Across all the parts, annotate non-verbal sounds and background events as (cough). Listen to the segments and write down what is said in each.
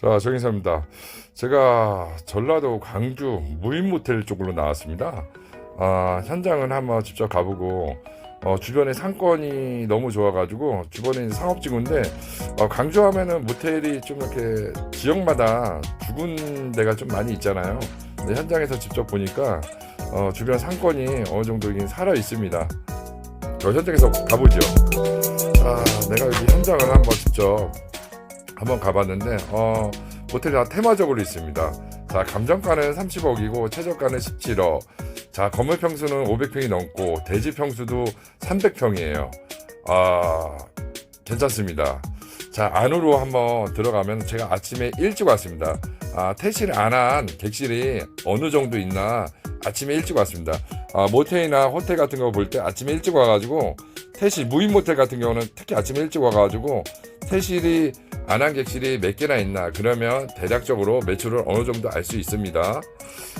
자, 정인사입니다. 제가 전라도 광주 무인 모텔 쪽으로 나왔습니다. 아, 현장은 한번 직접 가보고 어, 주변에 상권이 너무 좋아가지고 주변에 상업지구인데 어, 광주 하면은 모텔이 좀 이렇게 지역마다 죽은 데가 좀 많이 있잖아요. 근데 현장에서 직접 보니까 어, 주변 상권이 어느 정도 살아 있습니다. 저 현장에서 가보죠. 아, 내가 여기 현장을 한번 직접 한번 가봤는데 어, 모텔이 다 테마적으로 있습니다. 자 감정가는 30억이고 최저가는 17억. 자 건물 평수는 500평이 넘고 대지 평수도 300평이에요. 아 괜찮습니다. 자 안으로 한번 들어가면 제가 아침에 일찍 왔습니다. 아 퇴실 안 한 객실이 어느 정도 있나 아침에 일찍 왔습니다. 아 모텔이나 호텔 같은 거 볼 때 아침에 일찍 와가지고 퇴실 무인 모텔 같은 경우는 특히 아침에 일찍 와가지고 퇴실이 안 한 객실이 몇 개나 있나 그러면 대략적으로 매출을 어느 정도 알 수 있습니다.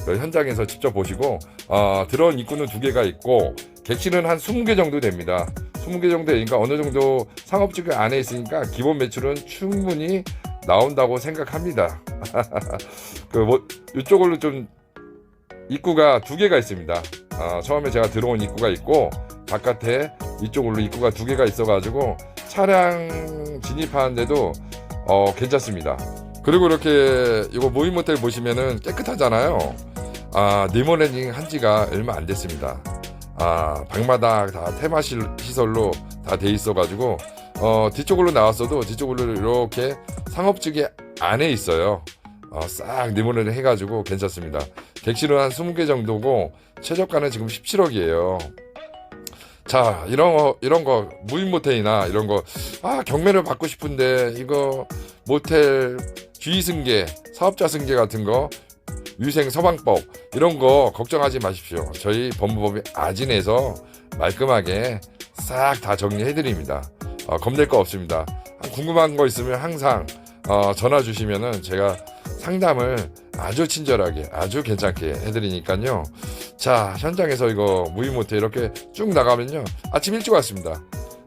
그 현장에서 직접 보시고 어, 들어온 입구는 두 개가 있고 객실은 한 20개 정도 됩니다. 20개 정도 되니까 어느 정도 상업지구 안에 있으니까 기본 매출은 충분히 나온다고 생각합니다. (laughs) 그 뭐 이쪽으로 좀 입구가 두 개가 있습니다. 아, 처음에 제가 들어온 입구가 있고 바깥에 이쪽으로 입구가 두 개가 있어가지고 차량 진입하는데도 어, 괜찮습니다. 그리고 이렇게 이거 모임 모텔 보시면은 깨끗하잖아요. 아 리모델링 한 지가 얼마 안 됐습니다. 아 방마다 다 테마 시- 시설로 다 돼 있어가지고 어 뒤쪽으로 나왔어도 뒤쪽으로 이렇게 상업지기 안에 있어요. 어, 싹 리모델링 해가지고 괜찮습니다. 객실은 한 20개 정도고 최저가는 지금 17억이에요. 자 이런 거 이런 거 무인 모텔이나 이런 거 아 경매를 받고 싶은데 이거 모텔 주의 승계 사업자 승계 같은 거 위생 서방법 이런 거 걱정하지 마십시오 저희 법무법이 아진해서 말끔하게 싹 다 정리해 드립니다 어, 겁낼 거 없습니다 궁금한 거 있으면 항상 어, 전화 주시면은 제가 상담을 아주 친절하게 아주 괜찮게 해드리니까요. 자 현장에서 이거 무인 모텔 이렇게 쭉 나가면요. 아침 일찍 왔습니다.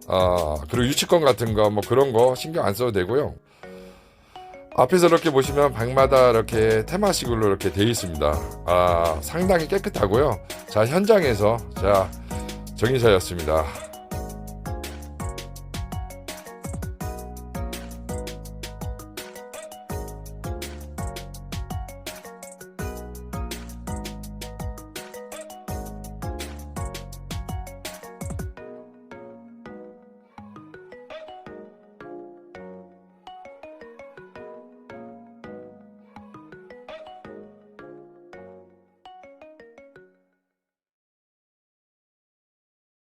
아 그리고 유치권 같은 거 뭐 그런 거 신경 안 써도 되고요. 앞에서 이렇게 보시면 방마다 이렇게 테마식으로 이렇게 되어 있습니다. 아 상당히 깨끗하고요. 자 현장에서 자 정인사였습니다